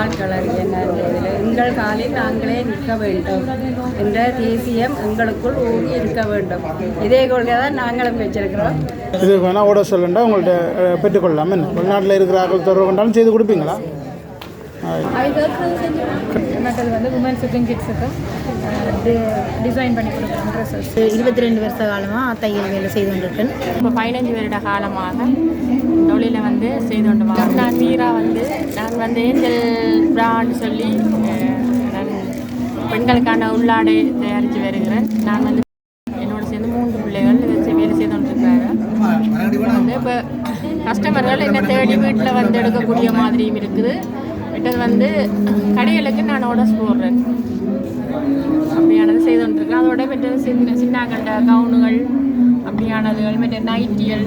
ஆட்கள் என்ன இதில் எங்கள் காலில் நாங்களே நிற்க வேண்டும் என்ற தேசியம் எங்களுக்குள் ஊறி இருக்க வேண்டும். இதே கொள்கை தான் நாங்களும் வச்சிருக்கிறோம். இது வேணால் ஆர்டர் சொல்லுண்டா உங்கள்கிட்ட பெற்றுக்கொள்ளலாம். என்ன? வெளிநாட்டில் இருக்கிற ஆட்கள் தொடர்பு கொண்டாலும் செய்து கொடுப்பீங்களா? மற்றது வந்து உமன்ஸுக்கும் கிட்ஸுக்கும் டிசைன் பண்ணி கொடுக்குறோம் ட்ரெஸ்ஸஸ் இருபத்தி ரெண்டு வருஷ காலமாக தையல் வேலை செய்து கொண்டிருக்கேன் இப்போ பதினஞ்சு வருட காலமாக தொழிலை வந்து செய்து கொண்டு வரோம். நான் மீரா வந்து நான் வந்து ஏஞ்சல் பிராண்ட் சொல்லி நான் பெண்களுக்கான உள்ளாடை தயாரித்து வருகிறேன். நான் வந்து என்னோட சேர்ந்து மூன்று பிள்ளைகள் வச்சு வேலை செய்து கொண்டிருக்கிறாங்க. வந்து இப்போ கஸ்டமர்கள் என்ன தேடி வீட்டில் வந்து எடுக்கக்கூடிய மாதிரியும் இருக்குது. மற்றது வந்து கடைகளுக்கு நான் ஆர்டர்ஸ் போடுறேன் அப்படியானது செய்து கொண்டிருக்கேன் அதோட மற்ற சின்ன சின்னாக்கண்ட கவுனுகள் அப்படியானதுகள் மற்ற நைட்டிகள்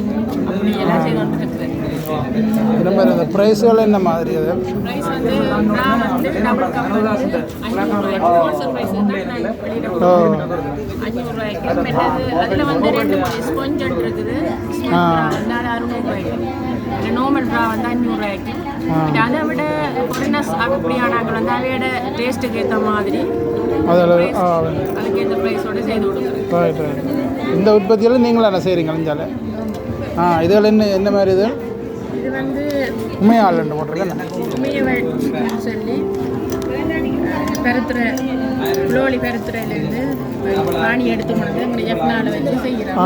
அப்படியெல்லாம் செய்து கொண்டிருக்கிறேன். திரும்ப ப்ரைஸுகள் என்ன மாதிரி அது? ப்ரைஸ் வந்து நான் வந்து டபுள் கப் வந்து அஞ்சூறுரூவாய்க்கு மற்றது அதில் வந்து ரெண்டு ஸ்பொஞ்சன் இருக்குது. அதனால அறுநூறுவாய்க்கு நார்மல் ப்ரா வந்து அஞ்சூறுரூவாய்க்கு அதை விட ஃபாரினர்ஸ் அப்படியானாக்கள் வந்து அவையோட டேஸ்ட்டுக்கு ஏற்ற மாதிரி அதுக்கு ஏற்ற ப்ரைஸோட செய்து கொடுக்குறேன் ரைட் ரைட் இந்த உற்பத்தியெல்லாம் நீங்களா செய்கிறீங்க அழிஞ்சால ஆ இதுகள் என்ன என்ன மாதிரி இது இது வந்து ஆளுண்டு போட்டிருக்கேன் உமையவள் சொல்லி பெருத்துறை புலோலி பெருத்துறையிலேருந்து பாணி எடுத்து கொண்டு வந்து எங்கள் எஃப்னால வச்சு செய்கிறோம்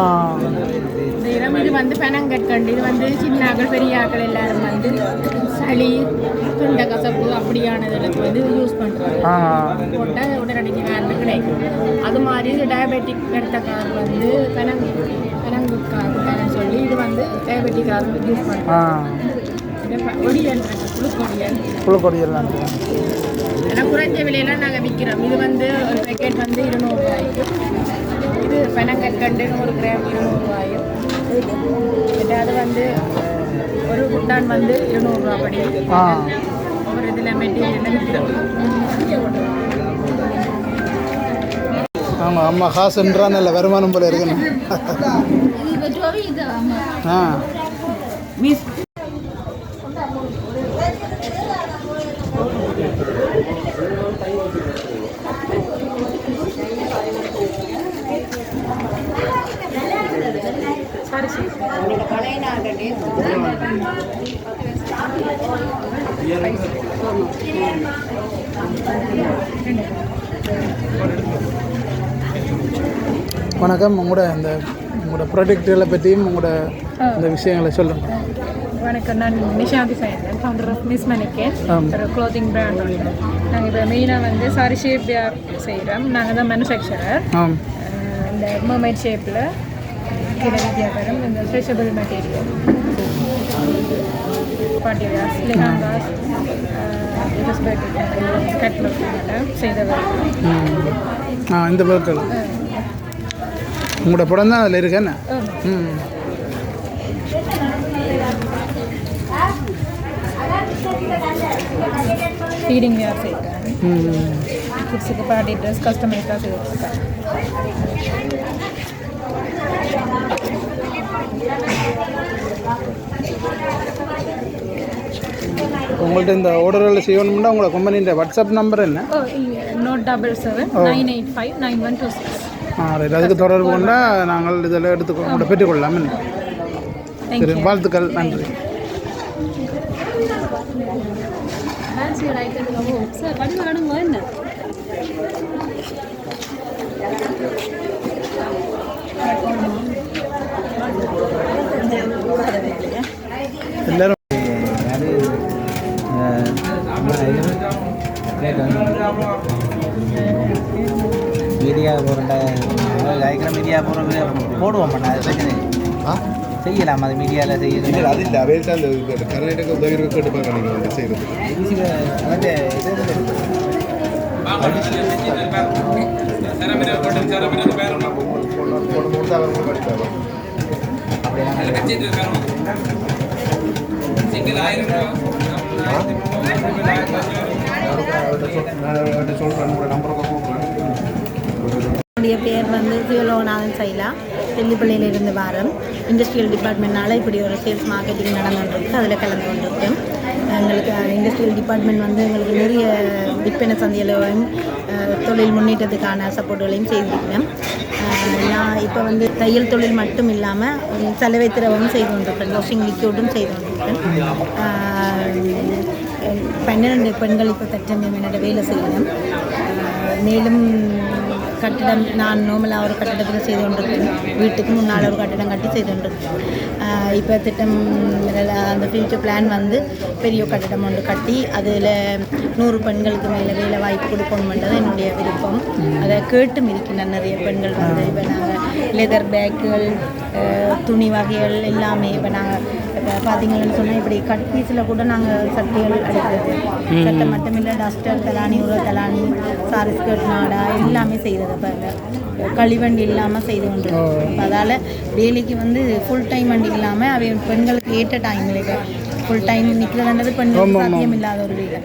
இடம் இது வந்து பெனங்கற்கண்டு. இது வந்து சின்னாக்கள் பெரியாக்கள் எல்லாரும் வந்து சளி துண்ட கசப்பு அப்படியானதுக்கு வந்து யூஸ் பண்ணுறாங்க போட்டால் உடனடிக்கு வேறு கிடைக்கும். அது மாதிரி டயபெட்டிக் எடுத்தக்கார் வந்து பெனங் பெனங்குக்கார் சொல்லி இது வந்து டயபெட்டிக்கார் யூஸ் பண்ணுறாங்க ஒடியல் குளுக்கொடியல் புழுக்கொடியெல்லாம் ஏன்னா குறைஞ்ச விலையில நாங்கள் விற்கிறோம் இது வந்து ஒரு பேக்கெட் வந்து இருநூறுவாய்க்கு இது பெனங்கற்கண்டு நூறு கிராம் இருநூறுவாயும் அது வந்து ஒரு குட்டான் வந்து இருநூறுவா படி. ஆ. ஒரு இதில் மெட்டீரியல் ஆமாம் அம்மா காசுன்றா நல்ல வருமானம் போல இருக்குன்னு ஆ. வணக்கம். உங்களோட இந்த உங்களோட ப்ராடக்ட்டுகளை பற்றியும் உங்களோட இந்த விஷயங்களை சொல்லுங்கள் வணக்கம். நான் Nishanthi Sayan founder of Miss Mannequin. ஒரு க்ளோத்திங் பிராண்ட் உண்டு. நாங்கள் இப்போ மெயினாக வந்து சாரி ஷேப் செய்கிறோம் நாங்கள் தான் மேனுஃபேக்சரர் இந்த மர்மைட் ஷேப்பில் இந்த stretchable material party wears lehengas கட்லோட் செய்தவர் ம். ஆ இந்த பொருட்கள் உங்களோட படம் தான் அதில் இருக்கு என்ன? ம். ஃபீடிங் வேர் கிட்ஸுக்கு பார்ட்டி ட்ரெஸ் கஸ்டமைஸாக செய்திருக்கேன் உங்கள்கிட்ட இந்த ஆர்டர்களை செய்யணும்னா உங்களோட கம்பெனின்ற வாட்ஸ்அப் நம்பர் என்ன? Note double seven nine eight five nine one two six ஆ ரைட் அதுக்கு தொடர்பு கொண்டால் நாங்கள் இதில் எடுத்துக்கோ உங்களோட பெற்றுக்கொள்ளலாம்? சரி வாழ்த்துக்கள் நன்றி. சார் மீடியா போகிற போடுவோம் பண்ண அது பிரச்சனை இல்லை. செய்யலாம் அது மீடியாவில் செய்ய அது இல்லை அவையில்ட்ட அந்த கர்நாடக உதவி கேட்டு பார்க்க நீங்கள் வந்து செய்கிறது சொல்கிறேன் உங்களோட கூப்பிடுறேன் என்னுடைய பேர் வந்து சிவலோகநாதன் சைலா தெல்லிப்பள்ளியிலிருந்து வாரம். இண்டஸ்ட்ரியல் டிபார்ட்மெண்ட்னால இப்படி ஒரு சேல்ஸ் மார்க்கெட்டிங் நடந்துகிட்டு அதில் கலந்து கொண்டிருக்கேன். எங்களுக்கு இண்டஸ்ட்ரியல் டிபார்ட்மெண்ட் வந்து எங்களுக்கு நிறைய விற்பனை சந்தையிலையும் தொழில் முன்னேற்றத்துக்கான சப்போர்ட்டுகளையும் செய்திருக்கிறேன். நான் இப்போ வந்து தையல் தொழில் மட்டும் இல்லாமல் சலவை திரவமும் செய்து கொண்டிருக்கேன். வாஷிங் லிக்யூடும் செய்து கொண்டிருக்கேன். பன்னிரெண்டு பெண்கள் இப்போ தற்சமயம் என்னோட வேலை செய்யணும் மேலும் கட்டிடம் நான் நோமலாக ஒரு கட்டிடத்தில் செய்து கொண்டிருக்கேன். வீட்டுக்கு முன்னால் ஒரு கட்டிடம் கட்டி செய்து கொண்டிருக்கேன். இப்போ திட்டம் அந்த ஃபியூச்சர் பிளான் வந்து பெரிய கட்டிடம் ஒன்று கட்டி அதில் நூறு பெண்களுக்கு மேலே வேலை வாய்ப்பு கொடுக்கணுமென்றது என்னுடைய விருப்பம். அதை கேட்டும் இருக்கின்றன நிறைய பெண்கள் வந்து. இப்போ நாங்கள் லெதர் பேக்குகள் துணி வகைகள் எல்லாமே இப்போ நாங்கள் பார்த்தீங்கன்னு சொன்னால் இப்படி கட் பீஸில் கூட நாங்கள் சட்டைகள் அடிக்கிறது. சட்டை மட்டும் இல்லை டஸ்டர் தலானி உர தலானி சாரி ஸ்கர்ட் நாடா எல்லாமே செய்கிறது. இப்போ இந்த கழிவண்டி இல்லாமல் செய்து கொண்டிருக்கோம். அதால் வேலைக்கு வந்து ஃபுல் டைம் வண்டி இல்லாமல் அவை பெண்களுக்கு ஏற்ற டைமில் இப்போ ஃபுல் டைம் நிற்கிறதுன்றது பெண்களுக்கு சாத்தியம் இல்லாத ஒரு வேலை.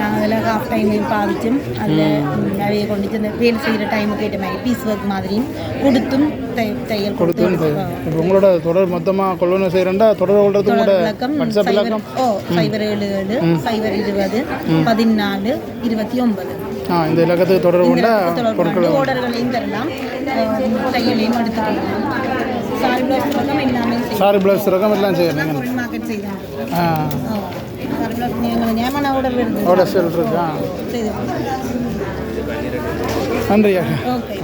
நாங்கள் அதில் ஹாஃப் டைமையும் பாதிச்சும் அதில் நிறைய கொண்டு இந்த வேலை செய்கிற டைமுக்கு ஏற்ற மாதிரி பீஸ் ஒர்க் மாதிரியும் கொடுத்தும் தையல் கொடுத்து இப்போ உங்களோட தொடர் மொத்தமாக கொள்ளணும் செய்கிறேன்டா தொடர் கொள்றது கூட வாட்ஸ்அப் ஓ சைபர் ஏழு ஏழு சைபர் இருபது பதினாலு இருபத்தி ஒன்பது. ஆ இந்த இலக்கத்துக்கு தொடர்பு கொண்டா பொருட்கள் ஓர்டர்களையும் தரலாம் தையலையும் எடுத்துக்கலாம் சாரி பிளவுஸ் ரகம் எல்லாம் செய்யலாம் ஆ. ஓட செல் இருக்கா நன்றியா ஓகே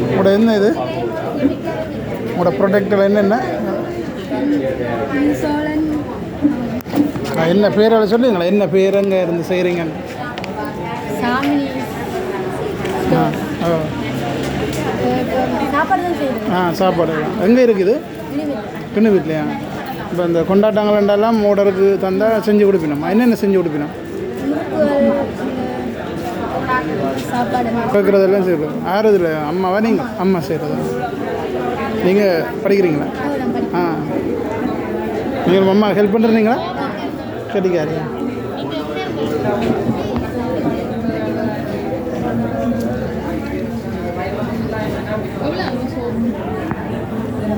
உங்களோட என்ன இது? உங்களோட ப்ரொடக்டில் என்னென்ன? என்ன பேரை சொல்லுங்களா என்ன பேருங்க இருந்து செய்கிறீங்க ஆ ஆ. சாப்பாடு ஆ சாப்பாடு. எங்கே இருக்குது? பின்னு வீட்லையா? இப்போ இந்த கொண்டாட்டங்களெல்லாம் மூடருக்கு தந்தால் செஞ்சு கொடுப்பினோம்? என்னென்ன செஞ்சு கொடுப்பினோம்? கேட்குறதெல்லாம் செய்யறது. யார் இதில் அம்மாவா நீங்கள் அம்மா செய்கிறதா நீங்கள் படிக்கிறீங்களா? ஆ நீங்கள் அம்மா ஹெல்ப் பண்ணுறீங்களா கிடைக்காது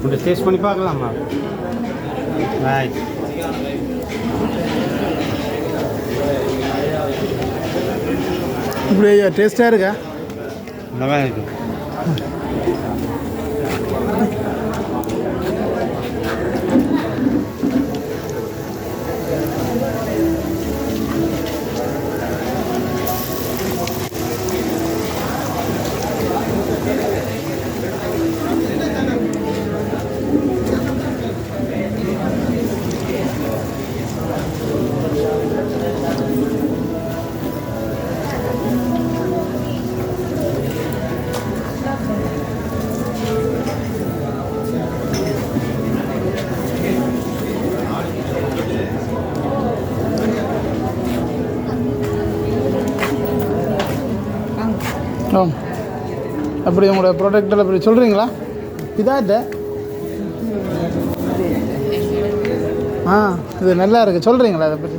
கொஞ்சம் டேஸ்ட் பண்ணி பார்க்கலாமா ரைட் இப்படி டேஸ்ட்டாக இருக்கா நல்லா இருக்கு ஆ அப்படி உங்களோட ப்ராடக்ட்டில் அப்படி சொல்கிறீங்களா இதாட்ட. ஆ இது நல்லா இருக்குது சொல்கிறீங்களா அதை பற்றி?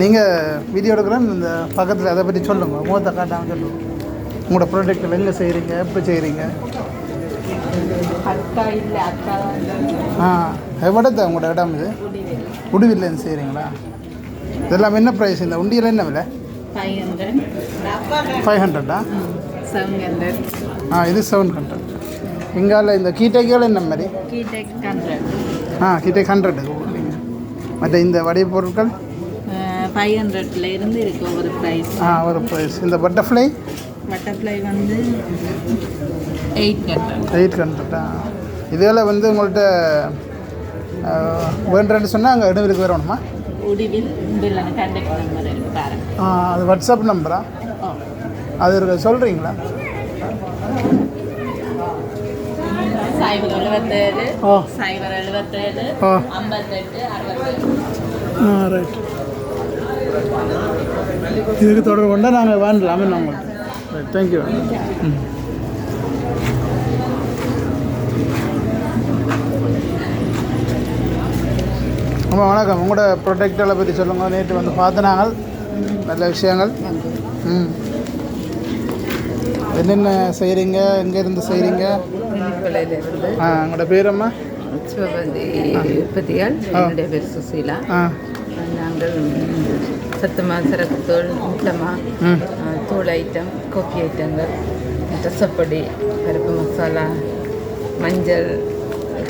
நீங்கள் வீடியோ எடுக்கிறேன் இந்த பக்கத்தில் அதை பற்றி சொல்லுங்கள் முகத்தை காட்டாமல் சொல்லுங்கள் உங்களோட ப்ராடக்ட்டில் எங்கே செய்கிறீங்க எப்போ செய்கிறீங்க ஆ எவ்வளோத்த உங்களோட இடம் இது. உடுவில்லேருந்து செய்கிறீங்களா இதெல்லாம் என்ன ப்ரைஸ் இந்த உண்டியில் என்ன விலை? ஃபைவ் ஹண்ட்ரட் செவன் ஹண்ட்ரட் ஆ? இது செவன் ஹண்ட்ரட் இங்கால இந்த கீட்டைகள் என்ன மாதிரி? கீடெக் ஹண்ட்ரட் ஆ கிட்டே ஹண்ட்ரட் மற்ற இந்த வடை பொருட்கள்? ஃபைவ் ஹண்ட்ரட்ல இருந்து இருக்கு ஒரு ப்ரைஸ் ஆ ஒரு ப்ரைஸ் இந்த பட்டர்ஃப்ளை பட்டர்ஃப்ளை வந்து எயிட் ஹண்ட்ரட் எயிட் ஹண்ட்ரடா இதில் வந்து உங்கள்கிட்ட வேண்டுறேன்னு சொன்னால் அங்கே இடவிற்கு வரணுமா உடிவில் பில் கான்டாக்ட் நம்பர் அது வாட்ஸ்அப் நம்பரா அது இருக்க சொல்கிறீங்களா ஓ ஓ ஆ. ரைட் இதுக்கு தொடர்பு கொண்டால் நாங்கள் வாங்கலாமே நான் உங்களுக்கு. ரைட் தேங்க்யூ ம் ஆமாம் வணக்கம். உங்களோட ப்ரொடெக்டரை பற்றி சொல்லுங்கள் நேற்று வந்து பார்த்து நாங்கள் நல்ல விஷயங்கள். ம். என்னென்ன செய்கிறீங்க எங்கேருந்து செய்கிறீங்க ஆ உங்களோட பேரம்மா? சிவபந்தி உற்பத்தியால் என்னுடைய பேர் சுசீலா. ஆ. நாங்கள் சத்துமா சரக்குத்தூள் முட்டமா தூள் ஐட்டம் கோக்கி ஐட்டங்கள் ரசப்பொடி பருப்பு மசாலா மஞ்சள்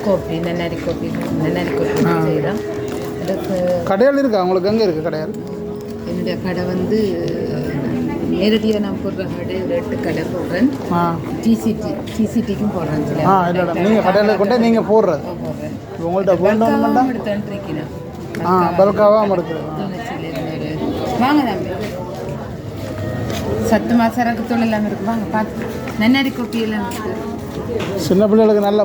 கோப்பி நென்னரி கோப்பி நென்னரி கோப்பி செய்கிறோம் கடையால் இருக்கா? உங்களுக்கு எங்கே இருக்குது கடையால் என்னுடைய கடை வந்து நேரடியாக நான் போடுற கடை ஒரு எட்டு கடை போடுறேன். ஆ. டிசிடி டிசிடிக்கும் போடுறேன் ஆ இல்லை நீங்கள் கடையில் கொண்டு நீங்கள் போடுறது. போடுறேன். உங்கள்கிட்ட வேண்டாம்னா எடுத்துருக்கிறேன் ஆ பல்காவாக இருக்குது வாங்க தம்பி. சத்து மசாராக்கு தூள் எல்லாம் இருக்கு. வாங்க பார்த்து. நன்னரி கோப்பி எல்லாம் இருக்கு. சின்ன பிள்ளைகளுக்கு நல்லா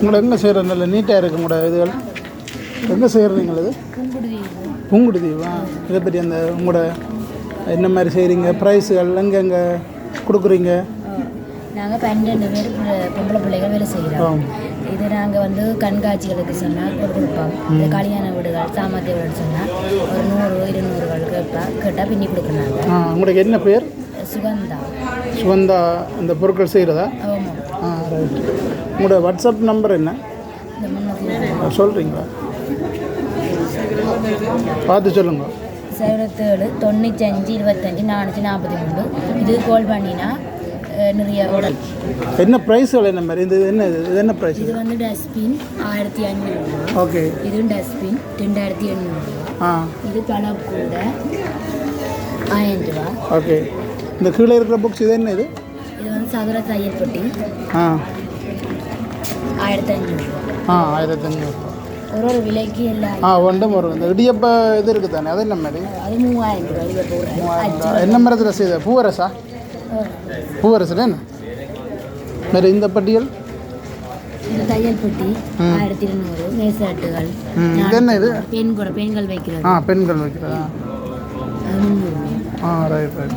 உங்களை எங்கே செய்கிற நல்ல நீட்டாக இருக்கு உங்களோட இதுகள். எங்கே செய்கிறீங்க இது பூங்குடி தீவா இதை பற்றி அந்த உங்களோட என்ன மாதிரி செய்கிறீங்க ப்ரைஸுகள் எங்கே எங்கே கொடுக்குறீங்க? நாங்கள் பன்னெண்டு பேர் பொம்பளை பிள்ளைகள் வேலை செய்கிறோம் இது நாங்கள் வந்து கண்காட்சிகளுக்கு சொன்னால் கொடுப்போம். இந்த கல்யாண வீடுகள் சாமர்த்திய வீடு சொன்னால் ஒரு நூறு இருநூறுகள் கேட்பா கேட்டால் பின்னி கொடுக்குறாங்க. ஆ உங்களுக்கு என்ன பேர்? சுகந்தா. சுகந்தா இந்த பொருட்கள் செய்கிறதா ஆமாம் ரைட் உங்களோட வாட்ஸ்அப் நம்பர் என்ன? சொல்கிறீங்களா பார்த்து சொல்லுங்க. சைவத்தேழு தொண்ணூத்தஞ்சு இருபத்தஞ்சி நானூற்றி நாற்பத்தி மூணு இது கால் பண்ணினா நிறைய என்ன ப்ரைஸுகள் என்ன மாதிரி? இது என்ன இது என்ன ப்ரைஸ் இது வந்து டஸ்ட்பின் ஆயிரத்தி ஐநூறுரூவா ஓகே இதுவும் டஸ்ட்பின் ரெண்டாயிரத்தி எண்ணூறுரூவா ஆ. இது பழக்கூட ஆயிரம் ரூபா. ஓகே இந்த கீழே இருக்கிற புக்ஸ் இது என்ன இது? பெட்டி. ஆ. ஆயிரத்தி ஆ ஆயிரத்தி அஞ்சூறு ஒரு ஒரு விலைக்கு எல்லாம் ஆ ஒன்றும் வரும் இந்த இடியப்ப இது இருக்குது தானே அது என்ன மாதிரி? அது மூவாயிரம் ரூபாய் இதை போடுறேன் அச்சு என்ன மரத்தில் செய்த? பூவரசா? பூவரசில் என்ன? வேறு இந்த பட்டியல்? இது தையல் பெட்டி ஆயிரத்தி இருநூறு மேசாட்டுகள் ம், இது என்ன இது? பெண் கூட பெண்கள் வைக்கிறது. ஆ பெண்கள் வைக்கிறதா. ஆ ரைட் ரைட்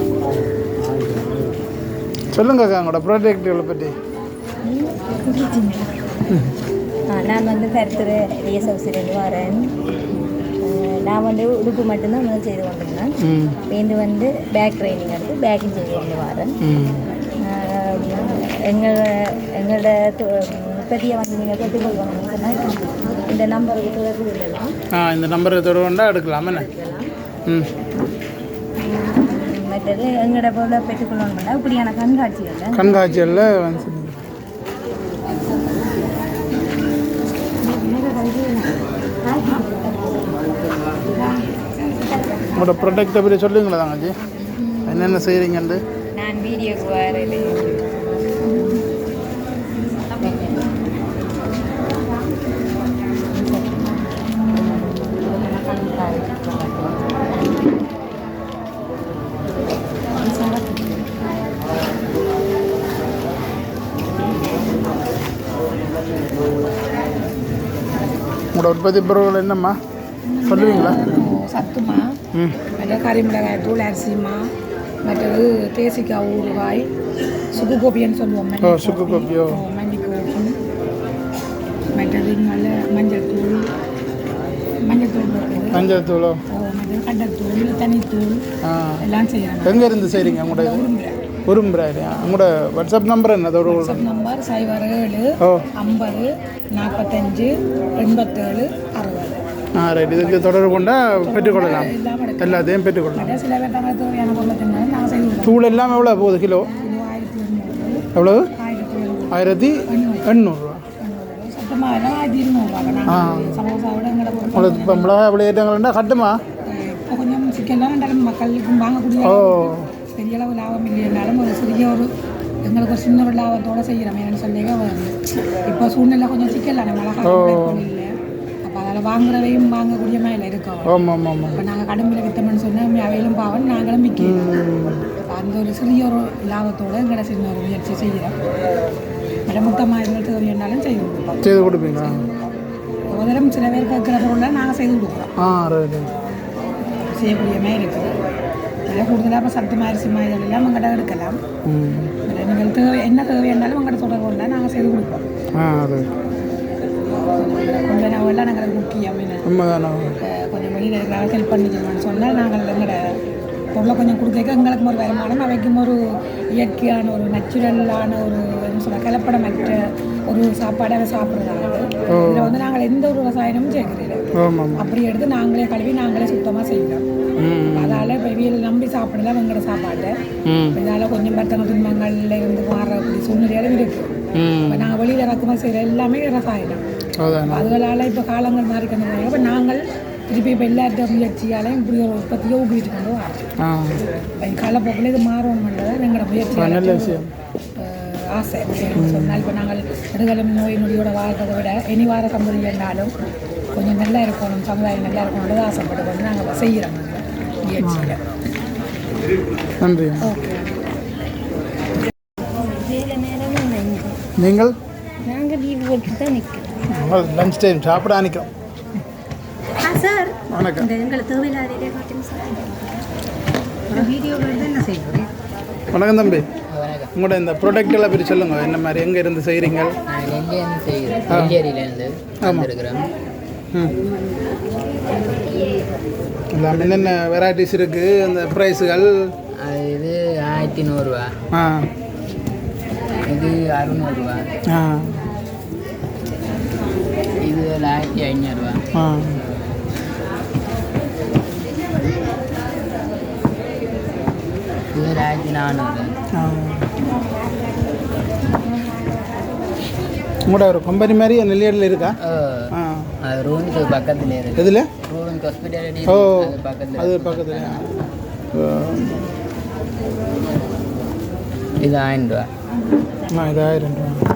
சொல்லுங்க அக்கா உங்களோட ப்ராடக்ட்டுகளை பற்றி ஆ, நான் வந்து கருத்துரு ரியஸ் ஹவுஸ்லேருந்து வரேன். நான் வந்து உடுப்பு மட்டும்தான் முதல் செய்து கொண்டிருந்தேன். இது வந்து பேக் ட்ரைனிங் எடுத்து பேக்கிங் செய்து கொண்டு வரேன். எங்கள் எங்களோட உற்பத்தியை வந்து நீங்கள் பெற்றுக்கொள்ளணும்னு சொன்னால் இந்த நம்பருக்கு தொடர்பு கொள்ளலாம். ஆ இந்த நம்பரை தொடர்புண்டா எடுக்கலாம் என்ன? ம். மற்றது எங்களோட பொருளை பெற்றுக்கொள்ளணும்னா இப்படியான கண்காட்சிகளில் கண்காட்சிகளில். உங்களோட ப்ரொடக்டை பற்றி சொல்லுங்களா தங்கச்சி என்னென்ன செய்கிறீங்கன்ட்டு நான் வீடியோக்கு உங்களோட உற்பத்தி பொருட்கள் என்னம்மா? சொல்லுவீங்களா? சத்துமா ம். மற்ற கறிமிளகாய் தூள் அரிசிமா மற்றது தேசிக்காய் ஊறுகாய் சுக்கு கோப்பின்னு சொல்லுவோம் ஓ சுக்கு கோப்பியோ மல்லிகோப்பு மற்றது நல்ல மஞ்சள் தூள். மஞ்சள் தூள் மஞ்சள் தூளோ? ஓ, மற்றது கடத்தூள் தனித்தூள். ஆ. எல்லாம் செய்யறாங்க எங்கே இருந்து செய்கிறீங்க உங்களோட இது உரும்புறாரு உங்களோட வாட்ஸ்அப் நம்பர் என்ன? அதோட வாட்ஸ்அப் நம்பர் சைபர் ஏழு ஓ. ஐம்பது நாற்பத்தஞ்சு எண்பத்தேழு அறுபது. ஆ ரைட் இதுக்கு தொடர்பு கொண்டா பெற்றுக்கொள்ளலாம். எல்லாம் எடுக்கலாம் எல்லாத்தையும் பெற்றுக்கொள்ளலாம். மற்ற சில பேர் தங்களுக்கு தேவையான பொருளை தின்னாலும் நாங்கள் செய்து கொடுப்போம் தூள் எல்லாம் எவ்வளோ போகுது? கிலோ? எவ்வளோ ஆயிரத்தி எண்ணூறு. ஆயிரத்தி எண்ணூறுரூவா உங்களுக்கு இப்போ மிளகா எவ்வளோ ஏற்றங்கள்னா கட்டுமா ஓ. அளவு லாபம் இல்லைன்னாலும் ஒரு சிறிய ஒரு எங்களுக்கு ஒரு சின்ன ஒரு லாபத்தோட செய்கிறோம். என்னன்னு சொல்லி இப்போ சூழ்நிலை கொஞ்சம் சிக்கலான மிளகா இல்லை. அப்போ அதில் வாங்குறவையும் வாங்கக்கூடிய மேலே இருக்கோம். ஆமாம் ஆமாம் ஆமாம். இப்போ நாங்கள் கடும்பில் வித்தோம்னு சொன்னால் அவையிலும் பாவம் நாங்களும் விற்கிறோம். அந்த ஒரு சிறிய ஒரு லாபத்தோட எங்கட சின்ன ஒரு முயற்சி செய்கிறோம். மேடம் மொத்தமாக எங்களுக்கு ஒரு எண்ணாலும் செய்து கொடுப்போம் செய்து கொடுப்பீங்களா? முதலும் சில பேர் கேட்குற பொருளை நாங்கள் செய்து கொடுக்குறோம். செய்யக்கூடிய மாதிரி இருக்குது. அதில் கூடுதலாக இப்போ சத்து அரிசி மாதிரி இதெல்லாம் உங்கள்கிட்ட எடுக்கலாம் நீங்கள் தேவை என்ன தேவையானாலும் உங்கள்கிட்ட தொடர்பு கொண்டா நாங்கள் செய்து கொடுப்போம் கொஞ்சம் நான் எல்லாம் நாங்கள் முக்கியம் கொஞ்சம் வெளியில் இருக்கிறாங்க ஹெல்ப் பண்ணிக்கணும்னு சொன்னால் நாங்கள் எங்களோட பொருளை கொஞ்சம் கொடுக்க எங்களுக்கும் ஒரு வருமானம் அவைக்கும் ஒரு இயற்கையான ஒரு நேச்சுரலான ஒரு என்ன சொல்ல கலப்படமற்ற ஒரு சாப்பாடாக சாப்பிட்றதாங்க இதில் வந்து நாங்கள் எந்த ஒரு ரசாயனமும் சேர்க்கறதில்லை ஆமாம் அப்படி எடுத்து நாங்களே கழுவி நாங்களே சுத்தமாக செய்கிறோம் ம். அதால் வீட்டில் நம்பி சாப்பிடலாம் எங்களோட சாப்பாட்டை ம். இதால் கொஞ்சம் பத்தங்க துன்பங்கள்ல இருந்து மாறக்கூடிய சூழ்நிலையிலும் இருக்குது ம். இப்போ நாங்கள் வெளியில் இறக்குமதி செய்கிற எல்லாமே அதானே. அதுகளால் இப்போ காலங்கள் மாறி கொண்டு இப்போ நாங்கள் திருப்பி இப்போ எல்லாத்த முயற்சியாலையும் இப்படி ஒரு உற்பத்தியை ஊக்குவிச்சு கொண்டு வரோம். காலப்போக்கில் இது மாறணும்ன்றதை எங்களோட முயற்சி ஆசை. சொன்னால் இப்போ நாங்கள் நெடுகலம் நோய் நொடியோட வாழ்றதை விட இனி வார சம்பதி என்றாலும் கொஞ்சம் நல்லா இருக்கணும் சமுதாயம் நல்லா இருக்கணும்ன்றது ஆசைப்பட்டு கொண்டு நாங்கள் செய்கிறோம் நன்றி. நீங்கள்? நாங்கள் லீவ் போட்டு தான் நிற்கிறோம் லஞ்ச் டைம் சாப்பிட அனுக்கிறோம் சார். வணக்கம். எங்களை தேவையில்லாத வீடியோ என்ன செய்யணும் வணக்கம் தம்பி. உங்களோட இந்த ப்ராடக்ட் எல்லாம் பற்றி சொல்லுங்க. என்ன மாதிரி எங்கே இருந்து செய்கிறீங்க நான் நெல்லியிலேருந்து செய்கிறேன் நெல்லியரியிலேருந்து வந்திருக்கிறேன் ம் எல்லாம் என்னென்ன வெரைட்டிஸ் இருக்குது அந்த ப்ரைஸுகள் இது ஆயிரத்தி நூறுரூவா ஆ. இது அறுநூறுவா. ஆ. இது ஆயிரத்தி ஐநூறுரூவா ஆ. இது ஆயிரத்தி நானூறு. உங்களோட ஒரு கம்பெனி மாதிரி நெல்லியடில் இருக்கா? ஆ. ரூமுக்கு பக்கத்தில் இருக்கு. எதில்? ரூமுக்கு ஹாஸ்பிட்டாலிட்டி ஓ அது பக்கத்தில். இது ஆயிரம் ரூபா. ஆ இது ஆயிரம் ரூபா.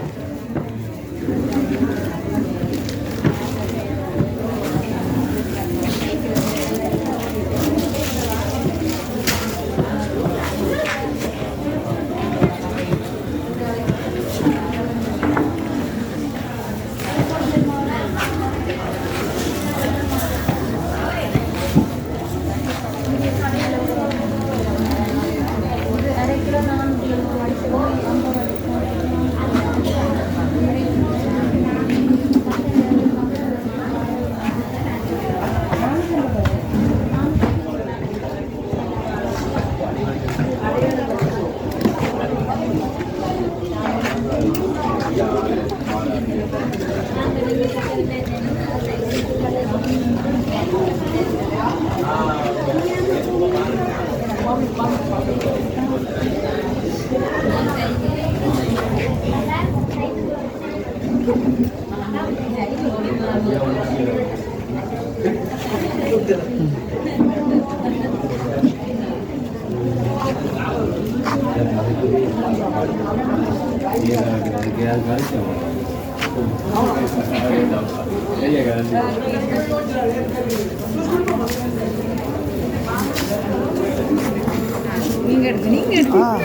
நீங்கள் எடுத்து நீங்கள் எடுத்து ஆ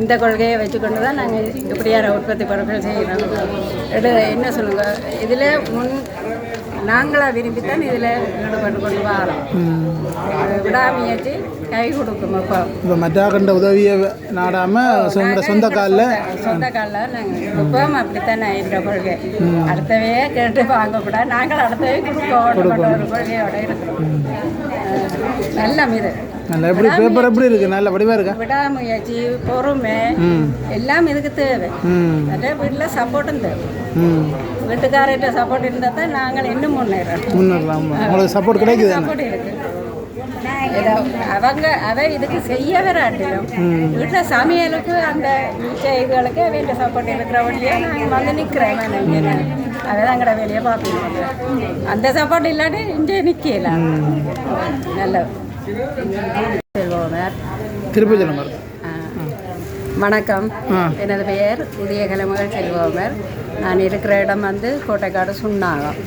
இந்த கொள்கையை வச்சுக்கொண்டு தான் நாங்கள் இப்படியான உற்பத்தி பொருட்கள் செய்கிறோம் இது என்ன சொல்லுங்க? இதில் முன் நாங்களாக விரும்பித்தான் இதில் ஈடுபட்டு கொண்டு வரோம் விடாமுயற்சி கை கொடுக்கும் அப்போ. இப்போ மற்றாக்கண்ட உதவியை நாடாமல் சொந்த சொந்த காலில். சொந்த காலில் நாங்கள் இப்பவும் அப்படித்தானே இருக்கிற கொள்கை. அடுத்தவையே கேட்டு வாங்கக்கூடாது. நாங்கள் அடுத்தவே கொடுக்கணும் ஒரு கொள்கையோட இருக்கிறோம். நல்ல மீது நல்ல எப்படி பேப்பர் எப்படி இருக்குது நல்ல வடிவாக இருக்கா? விடாமுயற்சி பொறுமை. எல்லாம் இதுக்கு தேவை. அதே வீட்டில் சப்போர்ட்டும் தேவை. வீட்டுக்காரர்கிட்ட சப்போர்ட் இருந்தால் தான் நாங்கள் இன்னும் முன்னேறோம். முன்னேறலாம். உங்களுக்கு சப்போர்ட் கிடைக்குது சப்போர்ட் இருக்கு. ஏதோ அவங்க அதை இதுக்கு செய்ய வராட்டிலும் வீட்டில் சமையலுக்கு அந்த இதுகளுக்கு வேண்டிய சப்போர்ட் இருக்கிறபடியே நாங்கள் வந்து நிற்கிறோம் இங்கே அதை எங்களோட வேலையை பார்க்கணும் அந்த சப்போர்ட் இல்லாட்டி இங்கே நிற்கல நல்ல செல்வோமர் திருப்பி சொல்லுங்க ஆ. வணக்கம். எனது பெயர் உதய கலைமகள் செல்வமர். நான் இருக்கிற இடம் வந்து கோட்டைக்காடு சுண்ணாகம்.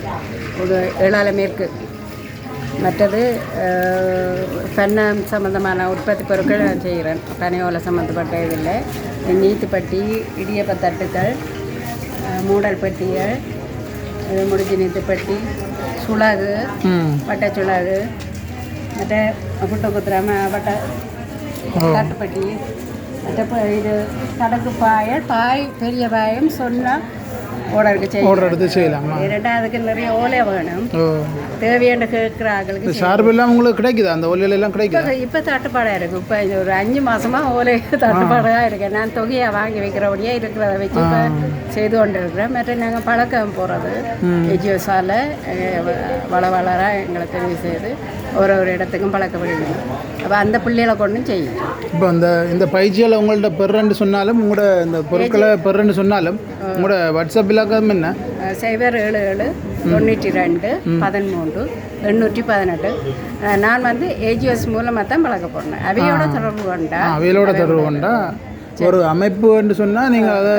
ஒரு ஏழால மேற்கு மற்றது பெண்ணம் சம்மந்தமான உற்பத்தி பொருட்கள் நான் செய்கிறேன். பனையோலை சம்மந்தப்பட்ட இதில். நீத்துப்பட்டி இடியப்பத்தட்டுக்கள் அஹ், மூடல் பட்டிகள் இது முடிஞ்சு நீத்துப்பட்டி சுளகு ம். வட்டச்சுளகு மற்ற புட்டு குத்துறாம வட்ட தட்டுப்பட்டி மற்ற இது கடக்கு பாயல் பாய் பெரிய பாயம் சொன்னால் ஓடருக்கு செய்யும் ஆர்டர் எடுத்து செய்யலாமா ரெண்டாவதுக்கு நிறைய ஓலை வேணும் தேவையான கேட்குற ஆட்களுக்கு இந்த சார்பு எல்லாம் உங்களுக்கு கிடைக்குதா அந்த ஒல்லியில எல்லாம் கிடைக்குதா இப்போ தட்டுப்பாடாக இருக்குது இப்போ இது ஒரு அஞ்சு மாதமாக ஓலை தட்டுப்பாடாக இருக்கு நான் தொகையை வாங்கி வைக்கிறபடியே இருக்கிறத வச்சு இப்போ செய்து கொண்டு இருக்கிறேன் மற்ற நாங்கள் பழக்கம் போகிறது எஜியோஸால் வள வளர எங்களை தெரிவு செய்து ஒரு ஒரு இடத்துக்கும் பழக்கப்படுது அப்போ அந்த பிள்ளைகளை கொண்டும் செய்யும் இப்போ இந்த இந்த பயிற்சியில் உங்கள்ட்ட பெறன்னு சொன்னாலும் உங்களோட இந்த பொருட்களை பெறன்னு சொன்னாலும் உங்களோட வாட்ஸ்அப் இலாக்கம் என்ன சைபர் ஏழு ஏழு தொண்ணூற்றி ரெண்டு பதிமூன்று எண்ணூற்றி பதினெட்டு நான் வந்து ஏஜிஎஸ் மூலமாக தான் பழக்க போனேன் அவையோட தொடர்பு கொண்டா அவையிலோட தொடர்பு கொண்டா ஒரு அமைப்பு என்று சொன்னால் நீங்கள் அதை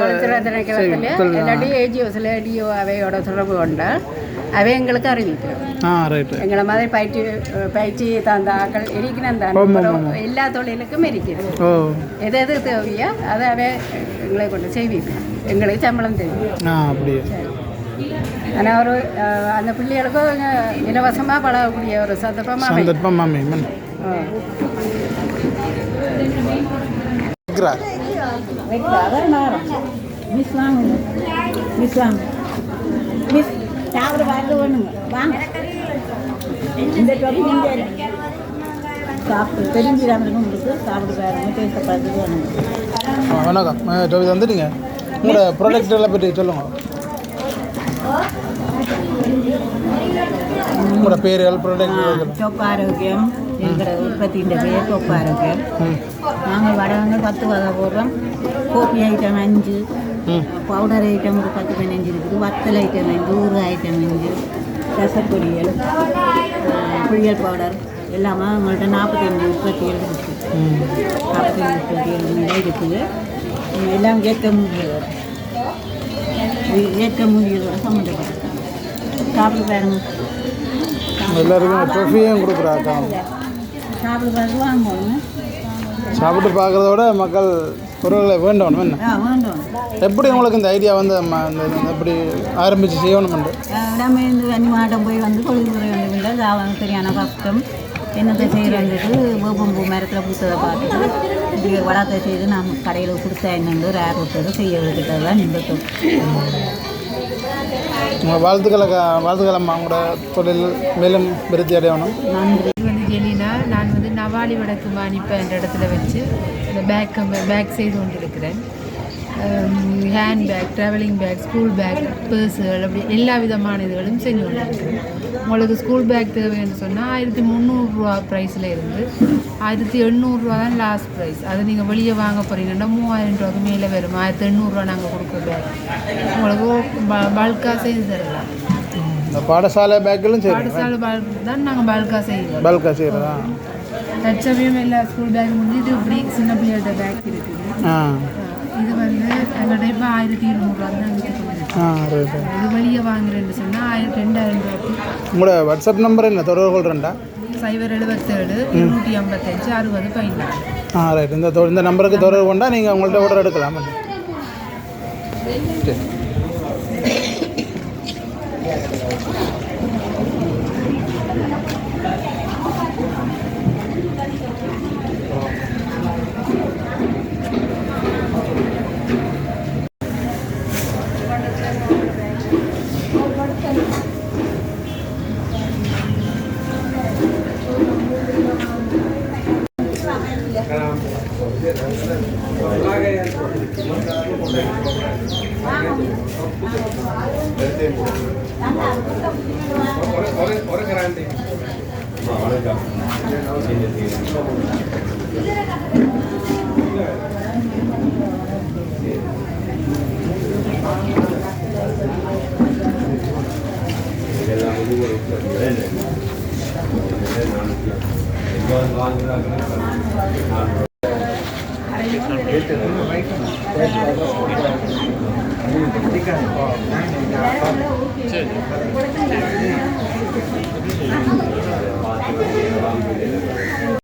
இல்லாட்டி ஏஜிஎஸ்ல டிஓ அவையோட தொடர்பு கொண்டா எங்களை மாதிரி பயிற்சி பயிற்சி தந்த ஆக்கள் இருக்கிறேன் தான் எல்லா தொழிலுக்கும் இருக்குது ஓ எது எது தேவையோ அதை அவை எங்களை கொண்டு செய்வீங்க எங்களுக்கு சம்பளம் தெரியும் ஆ அப்படியே ஆனால் ஒரு அந்த பிள்ளைகளுக்கும் இலவசமாக பழகக்கூடிய ஒரு சந்தர்ப்பமாக அமையும். சந்தர்ப்பம் மாமி மன் ஆ. இருக்கிறார் அதான் மாறும் மிஸ் வாங்குங்க மிஸ் வாங்க மிஸ் சாப்பிட பார்த்து ஒண்ணுங்க. வாங்க இந்த டொப்பி சாப்பிட்டு தெரிஞ்சிடாம இருக்கும் உங்களுக்கு சாப்பிட பாருங்க டேஸ்ட்டை பார்த்துட்டு ஆ, வணக்கம் வந்துட்டீங்க உங்களோட ப்ராடக்ட்களை பற்றி சொல்லுங்க. உங்களோட பேர்கள் ப்ராடக்ட் தொப்பு ஆரோக்கியம் எங்களோட உற்பத்தியின் பேர் தொப்பு ஆரோக்கியம். நாங்கள் வடகங்கள் பத்து வகை போடுறோம். கோப்பி ஐட்டம் அஞ்சு பவுடர் ஐட்டம் ஒரு பத்து பதினஞ்சு இருக்குது. வத்தல் ஐட்டம் அஞ்சு ஊறு ஐட்டம் அஞ்சு ரசப்பொடியல் புளியல் பவுடர் எல்லாமே உங்கள்கிட்ட நாற்பத்தஞ்சு உற்பத்திகள் இருக்குது நாற்பத்தஞ்சு உற்பத்திகள் மேலே இருக்குது. எல்லாம் ஏற்க மூலிகளோட ஏற்க மூலிகளோட சம்மந்தப்பட்டது. சாப்பிட்டு பாருங்க. எல்லாருக்கும் ட்ரொஃபியும் கொடுக்குறாக்கா சாப்பிட்டு பார்த்து வாங்கணும் சாப்பிட்டு பார்க்குறத விட மக்கள் பொருட்களை வேண்டணும் என்ன? எப்படி உங்களுக்கு இந்த ஐடியா வந்து இந்த எப்படி ஆரம்பித்து செய்யணும்னு இடமே இந்த தண்ணி மாட்டம் போய் வந்து தொழில் முறை வேண்டும் இல்லை சாவம் சரியான கஷ்டம் என்னத்தை செய்கிறோன்றது வேப்பம்பூ மரத்தில் பூத்ததை பார்த்துட்டு இப்படி வளத்தை செய்து நாம் கடையில் கொடுத்தா என்னங்க ஒரு ஆர் விட்டது செய்ய விட்டுட்டது தான் இந்த உங்கள் வாழ்த்துக்களை வாழ்த்துக்களம்மா உங்களோட தொழில் மேலும் விருத்தி அடையணும். நன்றி. வந்து நவாலி வடக்கு மாணிப்ப என்ற இடத்துல வச்சு இந்த பேக் பேக் செய்து கொண்டிருக்கிறேன் hand bag travelling bag school bag பர்ஸுகள் அப்படி எல்லா விதமான இதுகளும் செஞ்சு கொண்டிருக்கிறேன். உங்களுக்கு ஸ்கூல் பேக் தேவைன்னு சொன்னால் ஆயிரத்தி முந்நூறுரூவா ப்ரைஸில் இருந்து ஆயிரத்தி எண்ணூறுரூவா தான் லாஸ்ட் ப்ரைஸ் அது நீங்கள் வெளியே வாங்க போகிறீங்கன்னா மூவாயிரம் ரூபாய்க்கு மேலே வரும். ஆயிரத்தி எண்ணூறுரூவா நாங்கள் கொடுக்குற பேக் உங்களுக்கு பல்காக செய்து தரலாம். பாடசாலை பேக்கிலும் சரி. பாடசாலை பல்க் தான் நாங்கள் பல்காக செய்வோம். பல்கா செய்கிறதா தற்சமயம் எல்லா ஸ்கூல் பேக் முடிஞ்சு இது இப்படி சின்ன பிள்ளையோட பேக் இருக்குது. இது வந்து எங்கள்கிட்ட இப்போ ஆயிரத்தி இருநூறுவா தான் இது வெளியே வாங்குறேன்னு சொன்னால் ஆயிரத்தி ரெண்டாயிரம் ரூபாய்க்கு உங்களோட வாட்ஸ்அப் நம்பர் என்ன? தொடர்பு கொள்கிறேன்டா சைபர் எழுபத்தேழு இருநூற்றி ஐம்பத்தஞ்சு அறுபது பதினாலு ஆ ரைட் இந்த இந்த நம்பருக்கு தொடர்பு கொண்டா நீங்கள் உங்கள்கிட்ட ஆர்டர் எடுக்கலாம். சரி